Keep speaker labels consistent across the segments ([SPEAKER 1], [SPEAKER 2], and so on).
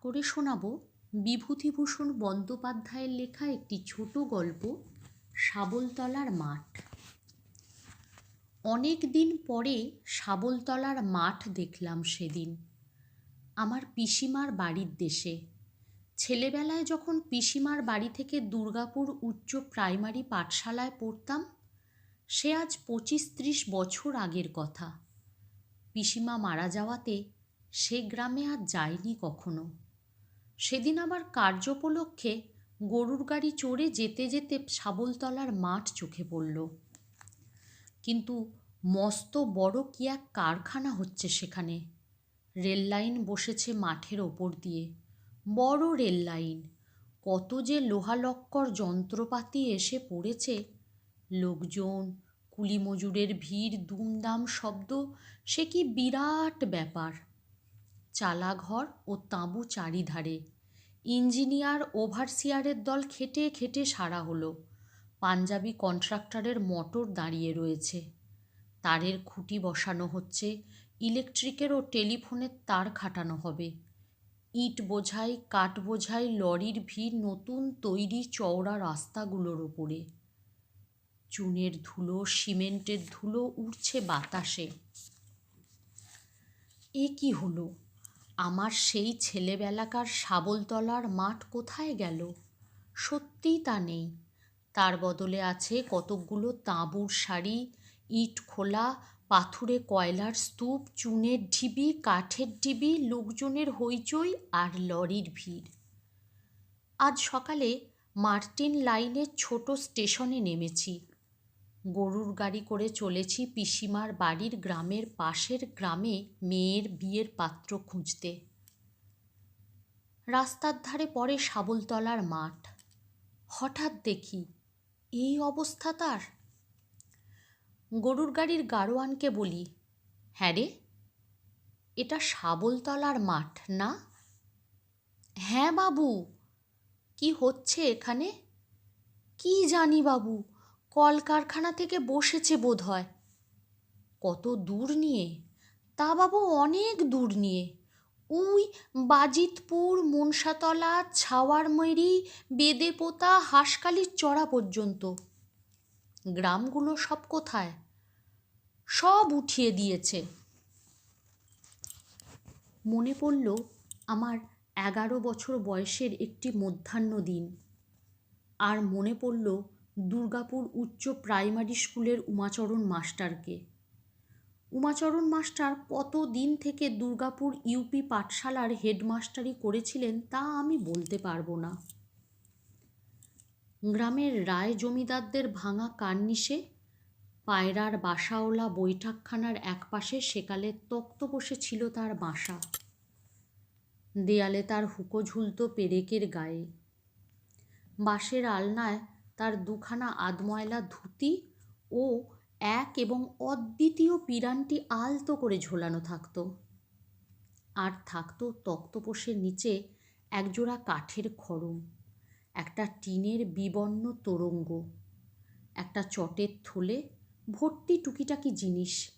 [SPEAKER 1] করে শোনাব বিভূতিভূষণ বন্দ্যোপাধ্যায়ের লেখা একটি ছোট গল্প, শাবলতলার মাঠ। অনেক দিন পরে শাবলতলার মাঠ দেখলাম সেদিন। আমার পিসিমার বাড়ির দেশে। ছেলেবেলায় যখন পিসিমার বাড়ি থেকে দুর্গাপুর উচ্চ প্রাইমারি পাঠশালায় পড়তাম, সে আজ পঁচিশ ত্রিশ বছর আগের কথা। পিসিমা মারা যাওয়াতে সে গ্রামে আর যায়নি কখনো। সেদিন আবার কার্যোপলক্ষে গরুর গাড়ি চড়ে যেতে যেতে শাবলতলার মাঠ চোখে পড়ল। কিন্তু মস্ত বড় কি এক কারখানা হচ্ছে সেখানে। রেল লাইন বসেছে মাঠের ওপর দিয়ে। বড় রেল লাইন। কত যে লোহালক্কর যন্ত্রপাতি এসে পড়েছে। লোকজন কুলি মজুরের ভিড়, দুমদাম শব্দ, সে কি বিরাট ব্যাপার। চালাঘর ও তাঁবু চারিধারে। ইঞ্জিনিয়ার ওভারসিয়ারের দল খেটে খেটে সারা হলো। পাঞ্জাবি কন্ট্রাক্টরের মোটর দাঁড়িয়ে রয়েছে। তারের খুঁটি বসানো হচ্ছে, ইলেকট্রিকের ও টেলিফোনের তার খাটানো হবে। ইট বোঝাই, কাঠ বোঝাই, লরির ভিড় নতুন তৈরি চওড়া রাস্তাগুলোর ওপরে। চুনের ধুলো, সিমেন্টের ধুলো উড়ছে বাতাসে। এ কি হলো? আমার সেই ছেলেবেলাকার শাবলতলার মাঠ কোথায় গেল? সত্যিই তা নেই। তার বদলে আছে কতকগুলো তাঁবুর শাড়ি, ইট খোলা, পাথুরে কয়লার স্তূপ, চুনের ঢিবি, কাঠের ঢিবি, লোকজনের হইচই আর লরির ভিড়। আজ সকালে মার্টিন লাইনের ছোট স্টেশনে নেমেছি। গরুর গাড়ি করে চলেছি পিসিমার বাড়ির গ্রামের পাশের গ্রামে মেয়ের বিয়ের পাত্র খুঁজতে। রাস্তার ধারে পড়ে শাবলতলার মাঠ। হঠাৎ দেখি এই অবস্থা তার। গরুর গাড়ির গাড়োয়ানকে বলি হ্যাঁ রে, এটা শাবলতলার মাঠ না? হ্যাঁ বাবু, কি হচ্ছে এখানে? কি জানি বাবু কলকারখানা থেকে বসেছে বোধ হয় কত দূর নিয়ে? তা বাবু অনেক দূর নিয়ে। উই, বাজিতপুর, মনসাতলা, ছাওয়ারমৈরি, বেদেপোতা হাঁসকালির চড়া পর্যন্ত। গ্রামগুলো সব কোথায়? সব উঠিয়ে দিয়েছে। মনে পড়ল আমার এগারো বছর বয়সের একটি মধ্যাহ্ন দিন। আর মনে পড়ল দুর্গাপুর উচ্চ প্রাইমারি স্কুলের উমাচরণ মাস্টারকে। উমাচরণ মাস্টার কত দিন থেকে দুর্গাপুর ইউপি পাঠশালার হেডমাস্টারি করেছিলেন তা আমি বলতে পারব না। গ্রামের রায় জমিদারদের ভাঙা কার্নিশে পায়রার বাসাওলা বৈঠকখানার একপাশে সেকালে তক্ত বসে ছিল তার বাসা। দেয়ালে তার হুকো ঝুলত পেরেকের গায়ে। বাঁশের আলনায় তার দুখানা আধময়লা ধুতি ও এক এবং অদ্বিতীয় পিরানটি আলতো করে ঝোলানো থাকতো। আর থাকতো তক্তপোষের নিচে একজোড়া কাঠের খড়ম, একটা টিনের বিবর্ণ তোরঙ্গ, একটা চটের থলে ভর্তি টুকিটাকি জিনিস,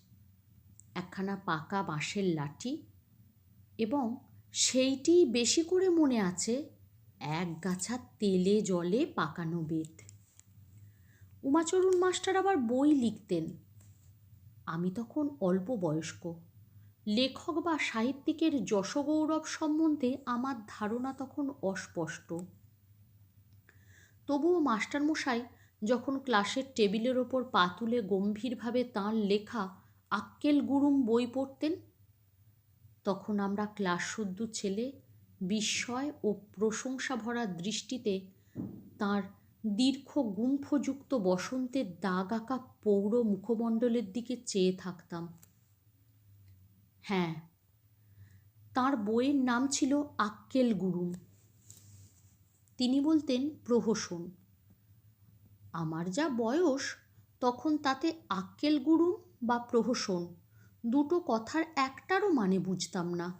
[SPEAKER 1] একখানা পাকা বাঁশের লাঠি এবং সেইটি বেশি করে মনে আছে এক গাছা তেলে জলে পাকানো বেত। উমাচরণ মাস্টার আবার বই লিখতেন। আমি তখন অল্প বয়স্ক। লেখক বা সাহিত্যিকের যশগৌরব সম্বন্ধে আমার ধারণা তখন অস্পষ্ট। তবুও মাস্টারমশাই যখন ক্লাসের টেবিলের ওপর পা তুলে গম্ভীরভাবে তাঁর লেখা আক্কেল গুরুম বই পড়তেন, তখন আমরা ক্লাস শুদ্ধ ছেলে, বিস্ময় ও প্রশংসা ভরা দৃষ্টিতে তাঁর দীর্ঘ গুম্ফযুক্ত বসন্তের দাগ আঁকা পৌর মুখমণ্ডলের দিকে চেয়ে থাকতাম। হ্যাঁ তার বইয়ের নাম ছিল আক্কেল গুরুম। তিনি বলতেন, প্রহসন, আমার যা বয়স, তখন তাতে আক্কেল গুরুম বা প্রহসন দুটো কথার একটারও মানে বুঝতাম না।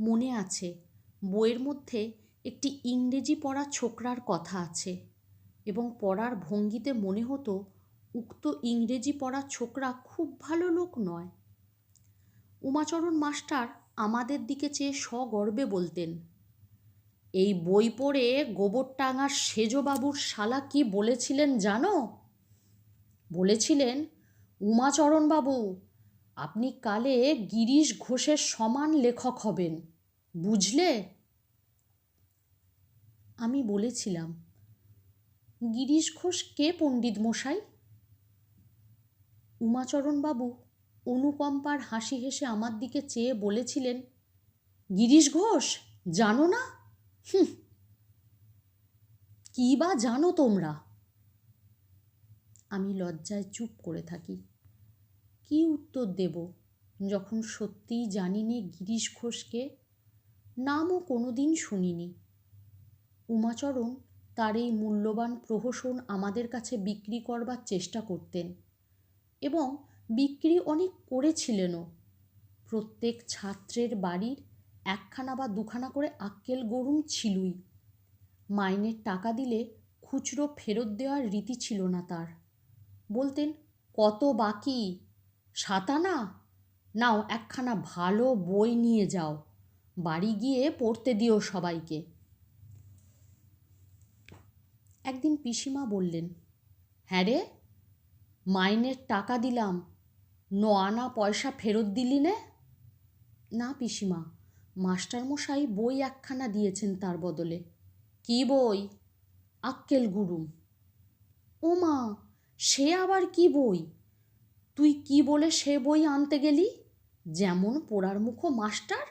[SPEAKER 1] মনে আছে, বইয়ের মধ্যে একটি ইংরেজি পড়া ছোকরার কথা আছে এবং পড়ার ভঙ্গিতে মনে হতো উক্ত ইংরেজি পড়া ছোকরা খুব ভালো লোক নয়। উমাচরণ মাস্টার আমাদের দিকে চেয়ে সগর্বে বলতেন, এই বই পড়ে গোবরটাঙার সেজবাবুর শালা কি বলেছিলেন জানো? বলেছিলেন, উমাচরণবাবু, আপনি কালে গিরিশ ঘোষের সমান লেখক হবেন, বুঝলে? আমি বলেছিলাম, গিরিশ ঘোষ কে পণ্ডিত মশাই? উমাচরণবাবু অনুকম্পার হাসি হেসে আমার দিকে চেয়ে বলেছিলেন, গিরিশ ঘোষ, জানো না? হুম। কী বা জানো তোমরা? আমি লজ্জায় চুপ করে থাকি। কি উত্তর দেব, যখন সত্যিই জানি নে গিরিশ ঘোষকে? নামও কোনো দিন শুনিনি। উমাচরণ তার এই মূল্যবান প্রহসন আমাদের কাছে বিক্রি করবার চেষ্টা করতেন এবং বিক্রি অনেক করেছিলেনও। প্রত্যেক ছাত্রের বাড়ির একখানা বা দুখানা করে আক্কেল গরুম ছিলই। মাইনের টাকা দিলে খুচরো ফেরত দেওয়ার রীতি ছিল না তার। বলতেন, কত বাকি? সাতানা? নাও একখানা ভালো বই নিয়ে যাও। বাড়ি গিয়ে পড়তে দিও সবাইকে। একদিন পিসিমা বললেন হ্যাঁ রে, মাইনের টাকা দিলাম ন আনা পয়সা ফেরত দিলি নে? না পিসিমা, মাস্টারমশাই বই একখানা দিয়েছেন তার বদলে। কি বই? আক্কেল গুরুম ও মা, সে আবার কি বই? তুই কি বলে সে বই আনতে গেলি? যেমন পোড়ার মুখো মাস্টার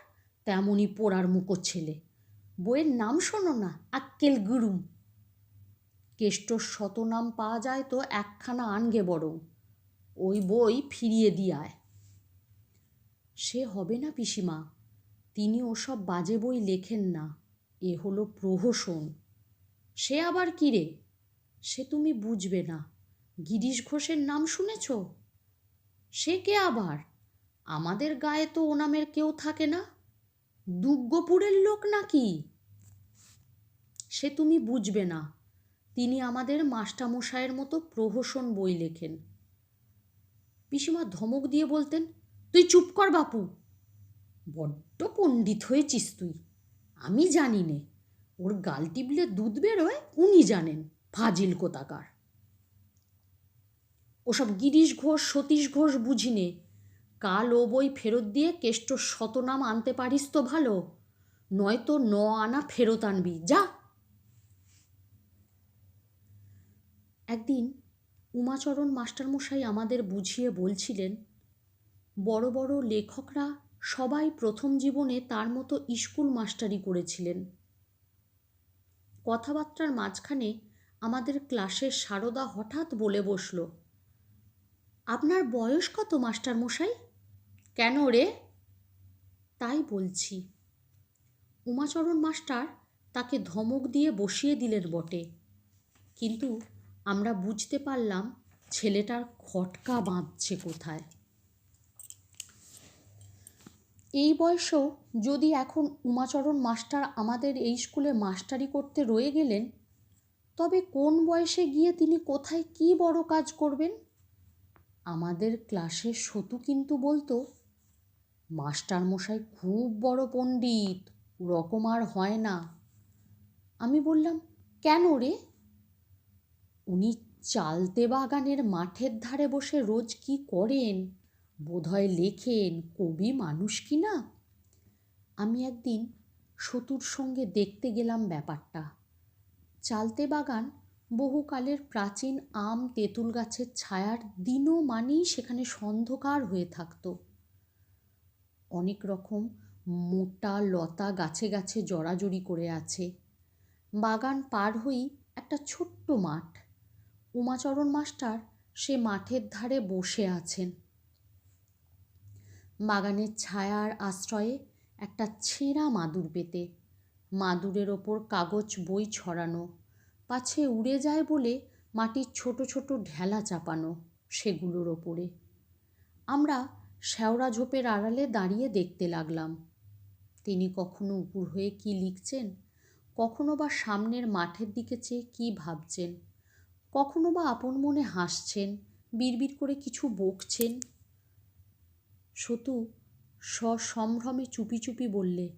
[SPEAKER 1] তেমনই পোড়ার মুখো ছেলে। বইয়ের নাম শোনো না, আক্কেল গুরুম কেষ্টর শতনাম পাওয়া যায় তো একখানা আনগে বরং, ওই বই ফিরিয়ে দিয়ায়। সে হবে না পিসিমা, তিনি ওসব বাজে বই লেখেন না, এ হলো প্রহসন। সে আবার কী রে? সে তুমি বুঝবে না, গিরিশ ঘোষের নাম শুনেছ? সে কে আবার? আমাদের গায়ে তো ও নামের কেউ থাকে না, দুগ্গপুরের লোক নাকি? সে তুমি বুঝবে না তিনি আমাদের মাস্টামশায়ের মতো প্রহসন বই লেখেন। পিসিমা ধমক দিয়ে বলতেন, তুই চুপ কর বাপু। বড্ড পণ্ডিত হয়েছিস তুই। আমি জানি নে, ওর গাল টিপলে দুধ বেরোয়, উনি জানেন ফাজিল কোতাকার ওসব গিরিশ ঘোষ, সতীশ ঘোষ বুঝি নে, কাল ও বই ফেরত দিয়ে কেষ্ট শতনাম আনতে পারিস তো ভালো, নয়তো ন আনা ফেরত আনবি, যা। একদিন উমাচরণ মাস্টারমশাই আমাদের বুঝিয়ে বলছিলেন, বড় বড় লেখকরা সবাই প্রথম জীবনে তার মতো স্কুল মাস্টারি করেছিলেন। কথাবার্তার মাঝখানে আমাদের ক্লাসের সারদা হঠাৎ বলে বসল, আপনার বয়স কত মাস্টারমশাই? কেন রে? তাই বলছি, উমাচরণ মাস্টার তাকে ধমক দিয়ে বসিয়ে দিলেন বটে, কিন্তু আমরা বুঝতে পারলাম ছেলেটার খটকা বাঁধছে কোথায়। এই বয়সেও যদি এখন উমাচরণ মাস্টার আমাদের এই স্কুলে মাস্টারি করতে রয়ে গেলেন, তবে কোন বয়সে গিয়ে তিনি কোথায় কি বড় কাজ করবেন? আমাদের ক্লাসের সতু কিন্তু বলতো মাস্টার মশাই খুব বড় পণ্ডিত রকম আর হয় না। আমি বললাম, কেন রে? উনি চালতে বাগানের মাঠের ধারে বসে রোজ কি করেন? বোধহয় লেখেন, কবি মানুষ কি না? আমি একদিন সতুর সঙ্গে দেখতে গেলাম ব্যাপারটা। চালতে বাগান বহুকালের প্রাচীন আম, তেঁতুল গাছের ছায়ার দিনও মানেই সেখানে সন্ধকার হয়ে থাকত। অনেক রকম মোটা লতা গাছে গাছে জড়াজড়ি করে আছে। বাগান পার হই একটা ছোট্ট মাঠ। উমাচরণ মাস্টার সে মাঠের ধারে বসে আছেন। বাগানের ছায়ার আশ্রয়ে একটা ছেঁড়া মাদুর পেতে, মাদুরের ওপর কাগজ বই ছড়ানো, পাছে উড়ে যায় বলে মাটির ছোট ছোট ঢেলা চাপানো সেগুলোর ওপরে। আমরা শ্যাওড়া ঝোপের আড়ালে দাঁড়িয়ে দেখতে লাগলাম। তিনি কখনো উপর হয়ে কি লিখছেন, কখনো বা সামনের মাঠের দিকে চেয়ে কী ভাবছেন? কখনো বা আপন মনে হাসছেন, বিড়বিড় করে কিছু বকছেন? সতু সসম্ভ্রমে চুপি চুপি বললে,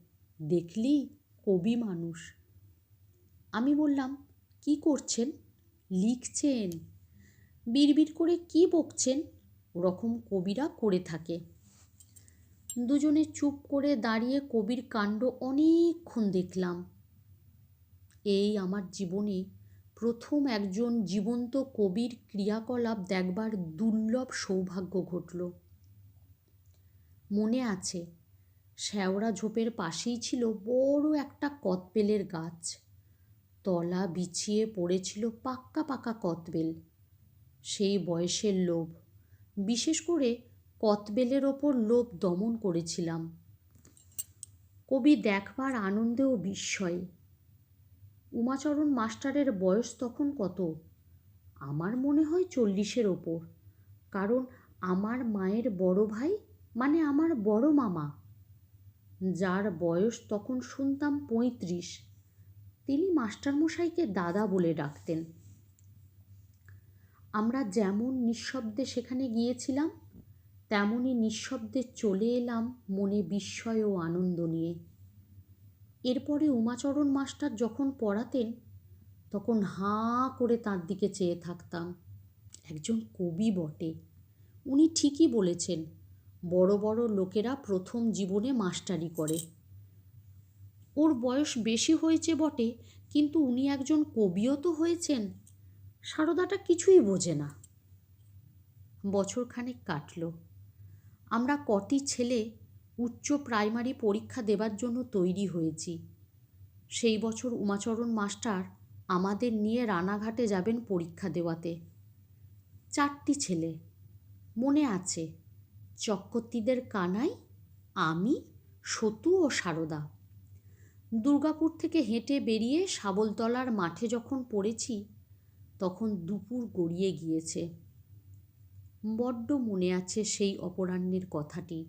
[SPEAKER 1] দেখলি, কবি মানুষ। আমি বললাম, কি করছেন? লিখছেন? বিড়বিড় করে কি বকছেন? ওরকম কবিরা করে থাকে। দুজনে চুপ করে দাঁড়িয়ে কবির কাণ্ড অনেকক্ষণ দেখলাম। এই আমার জীবনে প্রথম একজন জীবন্ত কবির ক্রিয়াকলাপ দেখবার দুর্লভ সৌভাগ্য ঘটল। মনে আছে, শ্যাওড়া ঝোপের পাশেই ছিল বড় একটা কতবেলের গাছ। তলা বিছিয়ে পড়েছিল পাক্কা পাকা কতবেল। সেই বয়সের লোভ, বিশেষ করে কতবেলের ওপর লোভ দমন করেছিলাম। কবি দেখবার আনন্দে ও বিস্ময়ে উমাচরণ মাস্টারের বয়স তখন কত? আমার মনে হয় চল্লিশের ওপর। কারণ আমার মায়ের বড় ভাই মানে আমার বড় মামা। যার বয়স তখন শুনতাম পঁয়ত্রিশ। তিনি মাস্টারমশাইকে দাদা বলে ডাকতেন। আমরা যেমন নিঃশব্দে সেখানে গিয়েছিলাম তেমনই নিঃশব্দে চলে এলাম মনে বিস্ময় ও আনন্দ নিয়ে। এরপরে উমাচরণ মাস্টার যখন পড়াতেন, তখন হাঁ করে তার দিকে চেয়ে থাকতাম। একজন কবি বটে। উনি ঠিকই বলেছেন, বড় বড় লোকেরা প্রথম জীবনে মাস্টারি করে। ওর বয়স বেশি হয়েছে বটে, কিন্তু উনি একজন কবিও তো হয়েছেন। সারদাটা কিছুই বোঝে না। বছরখানেক কাটল। আমরা কটি ছেলে উচ্চ প্রাইমারি পরীক্ষা দেবার জন্য তৈরি হয়েছি। সেই বছর উমাচরণ মাস্টার আমাদের নিয়ে রানাঘাটে যাবেন পরীক্ষা দেওয়াতে। চারটি ছেলে। মনে আছে, চক্রবর্তীদের কানাই, আমি, সতু ও সারদা। দুর্গাপুর থেকে হেঁটে বেরিয়ে শাবলতলার মাঠে যখন পড়েছি, তখন দুপুর গড়িয়ে গিয়েছে। বড্ড মনে আছে সেই অপরাহ্নের কথাটি।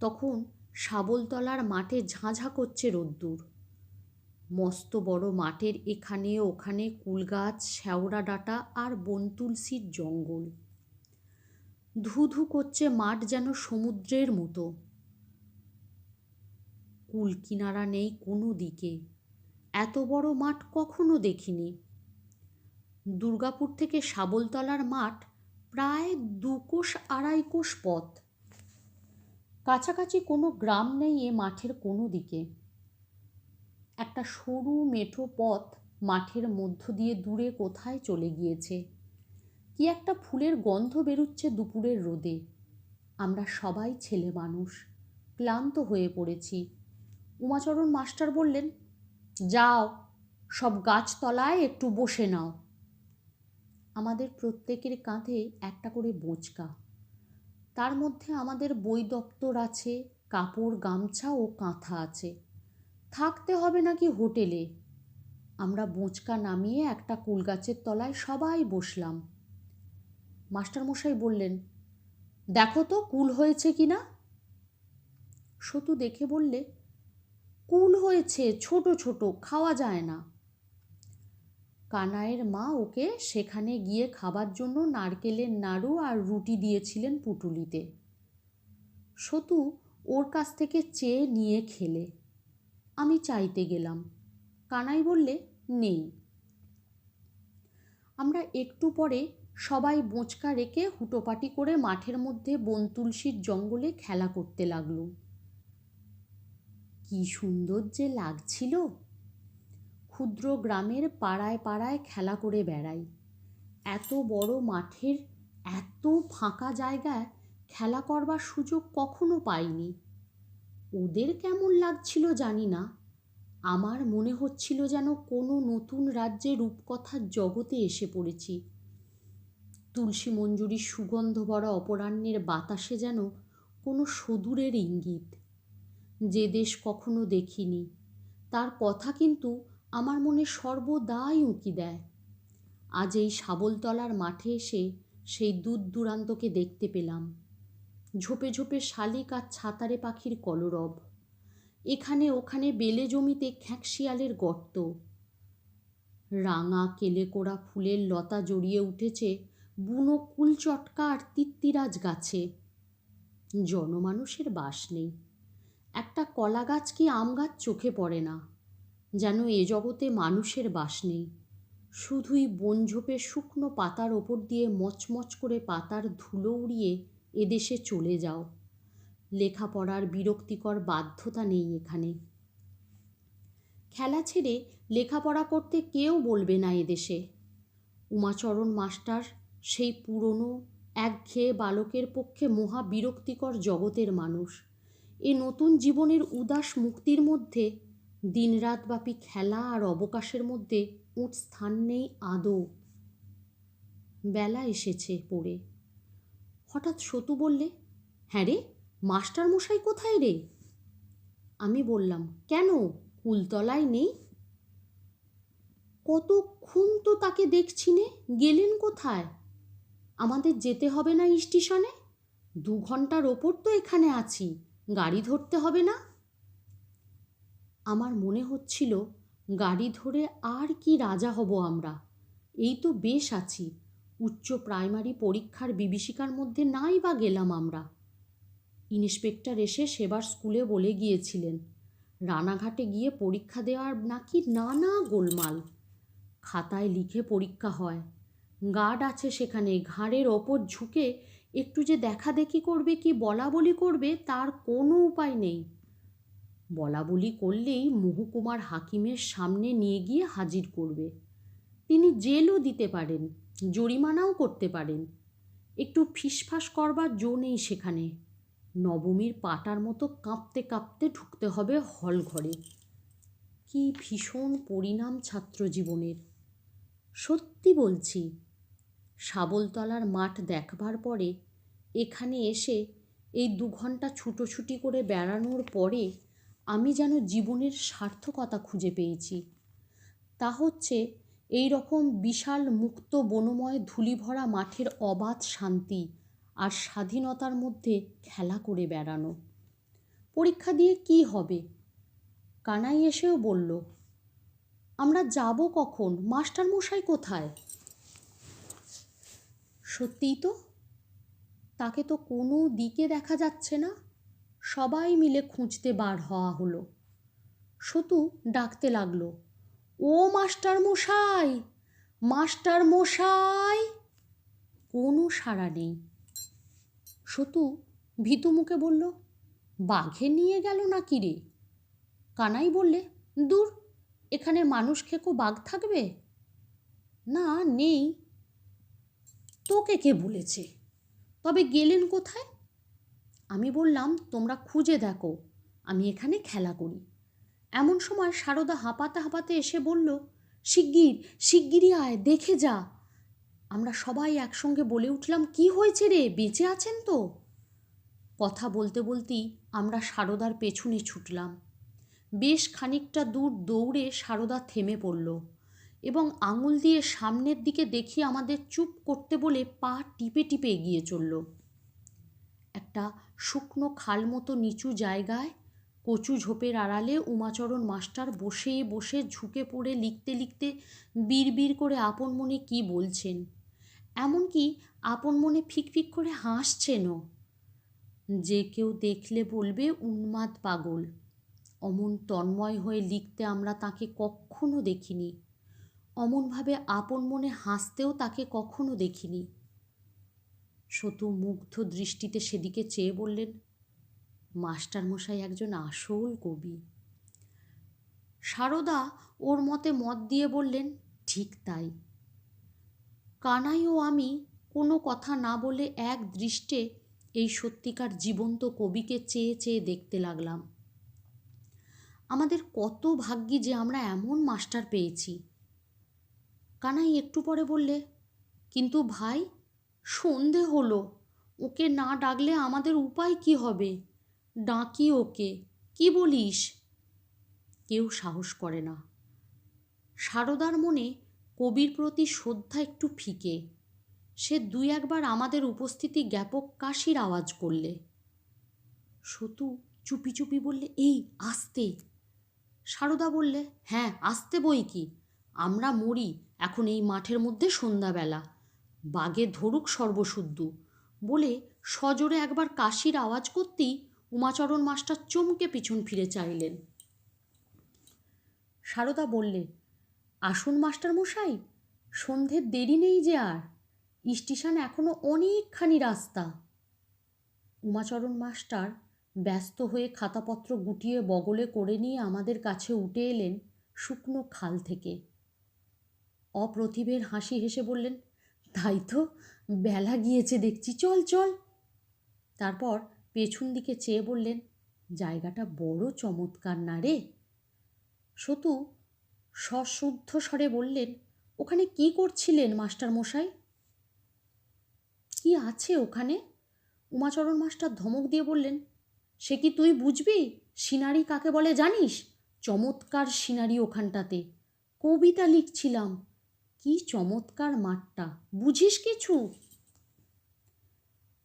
[SPEAKER 1] তখন শাবলতলার মাঠে ঝাঁঝা করছে রোদ্দুর। মস্ত বড় মাঠের এখানে ওখানে কুলগাছ, শ্যাওড়া ডাঁটা আর বনতুলসির জঙ্গল। ধু ধু করছে মাঠ যেন সমুদ্রের মতো। কুল কিনারা নেই কোনো দিকে। এত বড় মাঠ কখনো দেখিনি। দুর্গাপুর থেকে শাবলতলার মাঠ প্রায় দু কোষ আড়াই কোষ পথ। কাছাকাছি কোনো গ্রাম নেই এ মাঠের কোনো দিকে। একটা সরু মেঠো পথ মাঠের মধ্য দিয়ে দূরে কোথায় চলে গিয়েছে? কি একটা ফুলের গন্ধ বেরুচ্ছে দুপুরের রোদে। আমরা সবাই ছেলে মানুষ, ক্লান্ত হয়ে পড়েছি। উমাচরণ মাস্টার বললেন, যাও, সব গাছতলায় একটু বসে নাও। আমাদের প্রত্যেকের কাঁধে একটা করে বোঁচকা। তার মধ্যে আমাদের বই দপ্তর আছে, কাপড়, গামছা ও কাঁথা আছে। থাকতে হবে নাকি হোটেলে? আমরা বোঁচকা নামিয়ে একটা কুল গাছের তলায় সবাই বসলাম। মাস্টারমশাই বললেন, দেখো তো, কুল হয়েছে কি না? সতু দেখে বললে, কুল হয়েছে, ছোট ছোট, খাওয়া যায় না। কানাইয়ের মা ওকে সেখানে গিয়ে খাবার জন্য নারকেলের নাড়ু আর রুটি দিয়েছিলেন পুটুলিতে। সতু ওর কাছ থেকে চেয়ে নিয়ে খেলে। আমি চাইতে গেলাম। কানাই বললে, নেই। আমরা একটু পরে সবাই বোঁচকা রেখে হুটোপাটি করে মাঠের মধ্যে বনতুলসীর জঙ্গলে খেলা করতে লাগলুম। কি সুন্দর যে লাগছিল! ক্ষুদ্র গ্রামের পাড়ায় পাড়ায় খেলা করে বেড়াই। এত বড় মাঠের এত ফাঁকা জায়গায় খেলা করবার সুযোগ কখনো পাইনি। ওদের কেমন লাগছিল জানি না। আমার মনে হচ্ছিল যেন কোনো নতুন রাজ্যে রূপকথার জগতে এসে পড়েছি। তুলসী মঞ্জুরির সুগন্ধ ভরা অপরাহ্নের বাতাসে যেন কোনো সদূরের ইঙ্গিত। যে দেশ কখনো দেখিনি। তার কথা কিন্তু আমার মনে সর্বদাই উঁকি দেয়। আজ এই শাবলতলার মাঠে এসে সেই দূর দূরান্তকে দেখতে পেলাম। ঝোপে ঝোপে শালিক আর ছাতারে পাখির কলরব। এখানে ওখানে বেলে জমিতে খ্যাঁকশিয়ালের গর্ত। রাঙা কেলে কোড়া ফুলের লতা জড়িয়ে উঠেছে বুনো কুলচটকা আর তিত্তিরাজ গাছে। জনমানুষের বাস নেই। একটা কলা গাছ কি আম গাছ চোখে পড়ে না। যেন এ জগতে মানুষের বাস নেই। শুধুই বনঝোপে শুকনো পাতার ওপর দিয়ে মচমচ করে পাতার ধুলো উড়িয়ে এদেশে চলে যাও। লেখাপড়ার বিরক্তিকর বাধ্যতা নেই এখানে। খেলা ছেড়ে লেখাপড়া করতে কেউ বলবে না এদেশে। উমাচরণ মাস্টার সেই পুরনো, একঘেয়ে বালকের পক্ষে মহা বিরক্তিকর জগতের মানুষ। এ নতুন জীবনের উদাস মুক্তির মধ্যে দিনরাতব্যাপী খেলা আর অবকাশের মধ্যে ওর স্থান নেই আদৌ। বেলা এসেছে পড়ে। হঠাৎ সতু বললে হ্যাঁ রে মাস্টার মশাই কোথায় রে? আমি বললাম, কেন? কুলতলায় নেই? কতক্ষণ তো তাকে দেখছি নে, গেলেন কোথায়? আমাদের যেতে হবে না স্টেশনে? দু ঘণ্টার ওপর তো এখানে আছি, গাড়ি ধরতে হবে না? আমার মনে হচ্ছিল গাড়ি ধরে আর কি রাজা হব আমরা। এই তো বেশ আছি। উচ্চ প্রাইমারি পরীক্ষার বিভীষিকার মধ্যে নাই বা গেলাম আমরা। ইন্সপেক্টর এসে সেবার স্কুলে বলে গিয়েছিলেন, রানাঘাটে গিয়ে পরীক্ষা দেওয়ার নাকি নানা গোলমাল। খাতায় লিখে পরীক্ষা হয়। গার্ড আছে সেখানে, ঘাড়ের ওপর ঝুঁকে একটু যে দেখা দেখি করবে কি বলা বলি করবে তার কোনো উপায় নেই। বলা বলি করলেই মহকুমার হাকিমের সামনে নিয়ে গিয়ে হাজির করবে। তিনি জেলও দিতে পারেন, জরিমানাও করতে পারেন। একটু ফিসফাস করবার জো নেই সেখানে। নবমীর পাটার মতো কাঁপতে কাঁপতে ঢুকতে হবে হল ঘরে। কি ভীষণ পরিণাম ছাত্র জীবনের সত্যি বলছি, শাবলতলার মাঠ দেখবার পরে এখানে এসে এই দু ঘণ্টা ছুটোছুটি করে বেড়ানোর পরে আমি যেন জীবনের সার্থকতা খুঁজে পেয়েছি। তা হচ্ছে, এই রকম বিশাল মুক্ত বনময় ধুলিভরা মাঠের অবাধ শান্তি আর স্বাধীনতার মধ্যে খেলা করে বেড়ানো। পরীক্ষা দিয়ে কি হবে? কানাই এসেও বলল, আমরা যাব কখন? মাস্টার মশাই কোথায়? সত্যিই তো, তাকে তো কোনো দিকে দেখা যাচ্ছে না। সবাই মিলে খুঁজতে বার হওয়া হলো। সতু ডাকতে লাগল, ও মাস্টার মশাই মাস্টার মশাই কোনো সাড়া নেই। সতু ভীতু মুখে বলল, বাঘে নিয়ে গেল না কি রে? কানাই বললে, দূর, এখানে মানুষ খেকো বাঘ থাকবে? না, নেই। তোকে কে বলেছে? তবে গেলেন কোথায়? আমি বললাম, তোমরা খুঁজে দেখো, আমি এখানে খেলা করি। এমন সময় সারদা হাঁপাতে হাঁপাতে এসে বলল, শিগগির, শিগগিরই আয়, দেখে যা। আমরা সবাই একসঙ্গে বলে উঠলাম, কি হয়েছে রে, বেঁচে আছেন তো? কথা বলতে বলতেই আমরা সারদার পেছনে ছুটলাম। বেশ খানিকটা দূর দৌড়ে সারদা থেমে পড়ল এবং আঙুল দিয়ে সামনের দিকে দেখিয়ে আমাদের চুপ করতে বলে পা টিপে টিপে এগিয়ে চলল। একটা শুকনো খাল মতো নিচু জায়গায় কচু ঝোপের আড়ালে উমাচরণ মাস্টার বসে বসে ঝুঁকে পড়ে লিখতে লিখতে বিড় করে আপন মনে কী বলছেন। এমনকি আপন মনে ফিকফিক করে হাসছেনও। যে কেউ দেখলে বলবে উন্মাদ পাগল। অমন তন্ময় হয়ে লিখতে আমরা তাকে কখনো দেখিনি। অমনভাবে আপন মনে হাসতেও তাকে কখনো দেখিনি। সতু মুগ্ধ দৃষ্টিতে সেদিকে চেয়ে বললেন, মাস্টারমশাই একজন আসল কবি। সারদা ওর মতে মত দিয়ে বললেন, ঠিক তাই। কানাই ও আমি কোনো কথা না বলে এক দৃষ্টে এই সত্যিকার জীবন্ত কবিকে চেয়ে চেয়ে দেখতে লাগলাম। আমাদের কত ভাগ্যি যে আমরা এমন মাস্টার পেয়েছি। কানাই একটু পরে বললে, কিন্তু ভাই সন্ধে হলো। ওকে না ডাকলে আমাদের উপায় কি হবে? ডাকি ওকে, কি বলিস? কেউ সাহস করে না। সারদার মনে কবির প্রতি শ্রদ্ধা একটু ফিকে। সে দুই একবার আমাদের উপস্থিতি জ্ঞাপক কাশির আওয়াজ করলে। সতু, চুপি চুপি বললে, এই, আসতে। সারদা বললে হ্যাঁ আসতে বই কি? আমরা মরি এখন এই মাঠের মধ্যে সন্ধ্যাবেলা। বাগে ধরুক সর্বশুদ্ধ। বলে সজোরে একবার কাশির আওয়াজ করতেই উমাচরণ মাস্টার চমকে পিছন ফিরে চাইলেন। সারদা বললে আসুন মাস্টার মশাই সন্ধ্যের দেরি নেই যে আর। স্টেশন এখনও অনেকখানি রাস্তা। উমাচরণ মাস্টার ব্যস্ত হয়ে খাতাপত্র গুটিয়ে বগলে করে নিয়ে আমাদের কাছে উঠে এলেন শুকনো খাল থেকে। অপ্রতিভের হাসি হেসে বললেন তাই তো বেলা গিয়েছে দেখছি, চল চল। তারপর পেছন দিকে চেয়ে বললেন, জায়গাটা বড় চমৎকার না রে? সতু সশুদ্ধ স্বরে বললেন, ওখানে কি করছিলেন মাস্টার মশাই? কি আছে ওখানে? উমাচরণ মাস্টার ধমক দিয়ে বললেন, সে কি তুই বুঝবি? সিনারি কাকে বলে জানিস? চমৎকার সিনারি ওখানটাতে। কবিতা লিখছিলাম। কি চমৎকার মাঠটা। বুঝিস কিছু?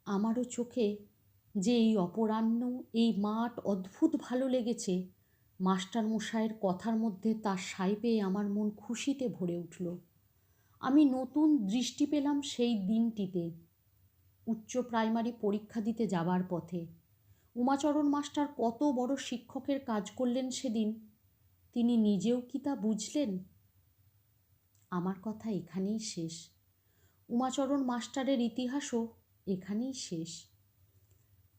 [SPEAKER 1] আমারও চোখে যে এই অপরাহ্ন, এই মাঠ অদ্ভুত ভালো লেগেছে। মাস্টার মশাইয়ের কথার মধ্যে তার সাই পেয়ে আমার মন খুশিতে ভরে উঠল। আমি নতুন দৃষ্টি পেলাম সেই দিনটিতে। উচ্চ প্রাইমারি পরীক্ষা দিতে যাবার পথে। উমাচরণ মাস্টার কত বড় শিক্ষকের কাজ করলেন সেদিন। তিনি নিজেও কি তা বুঝলেন? আমার কথা এখানেই শেষ। উমাচরণ মাস্টারের ইতিহাসও এখানেই শেষ।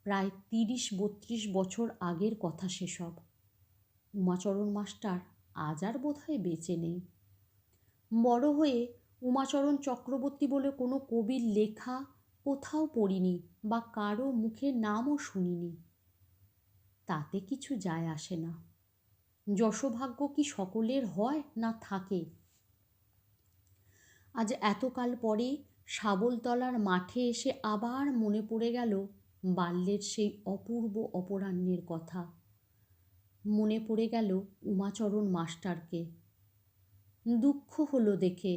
[SPEAKER 1] প্রায় তিরিশ বত্রিশ বছর আগের কথা সেসব। উমাচরণ মাস্টার আজ আর বোধহয় বেঁচে নেই। বড় হয়ে উমাচরণ চক্রবর্তী বলে কোনো কবির লেখা কোথাও পড়িনি বা কারও মুখে নামও শুনিনি। তাতে কিছু যায় আসে না। যশোভাগ্য কি সকলের হয় না থাকে আজ এতকাল পরে শাবলতলার মাঠে এসে আবার মনে পড়ে গেল বাল্যের সেই অপূর্ব অপরাহ্নের কথা। মনে পড়ে গেল উমাচরণ মাস্টারকে। দুঃখ হলো দেখে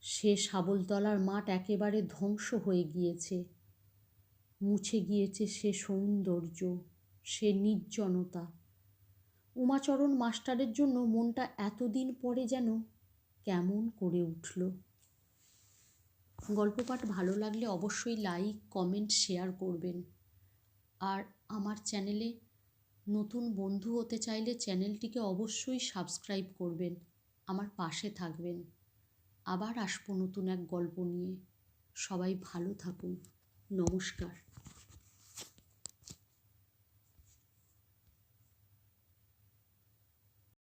[SPEAKER 1] সে শাবলতলার মাঠ একেবারে ধ্বংস হয়ে গিয়েছে। মুছে গিয়েছে সে সৌন্দর্য, সে নির্জনতা। উমাচরণ মাস্টারের জন্য মনটা এতদিন পরে যেন কেমন করে উঠল। গল্প পাঠ ভালো লাগলে অবশ্যই লাইক কমেন্ট শেয়ার করবেন। আর আমার চ্যানেলে নতুন বন্ধু হতে চাইলে চ্যানেলটিকে অবশ্যই সাবস্ক্রাইব করবেন। আমার পাশে থাকবেন। আবার আসব নতুন এক গল্প নিয়ে। সবাই ভালো থাকুন। নমস্কার।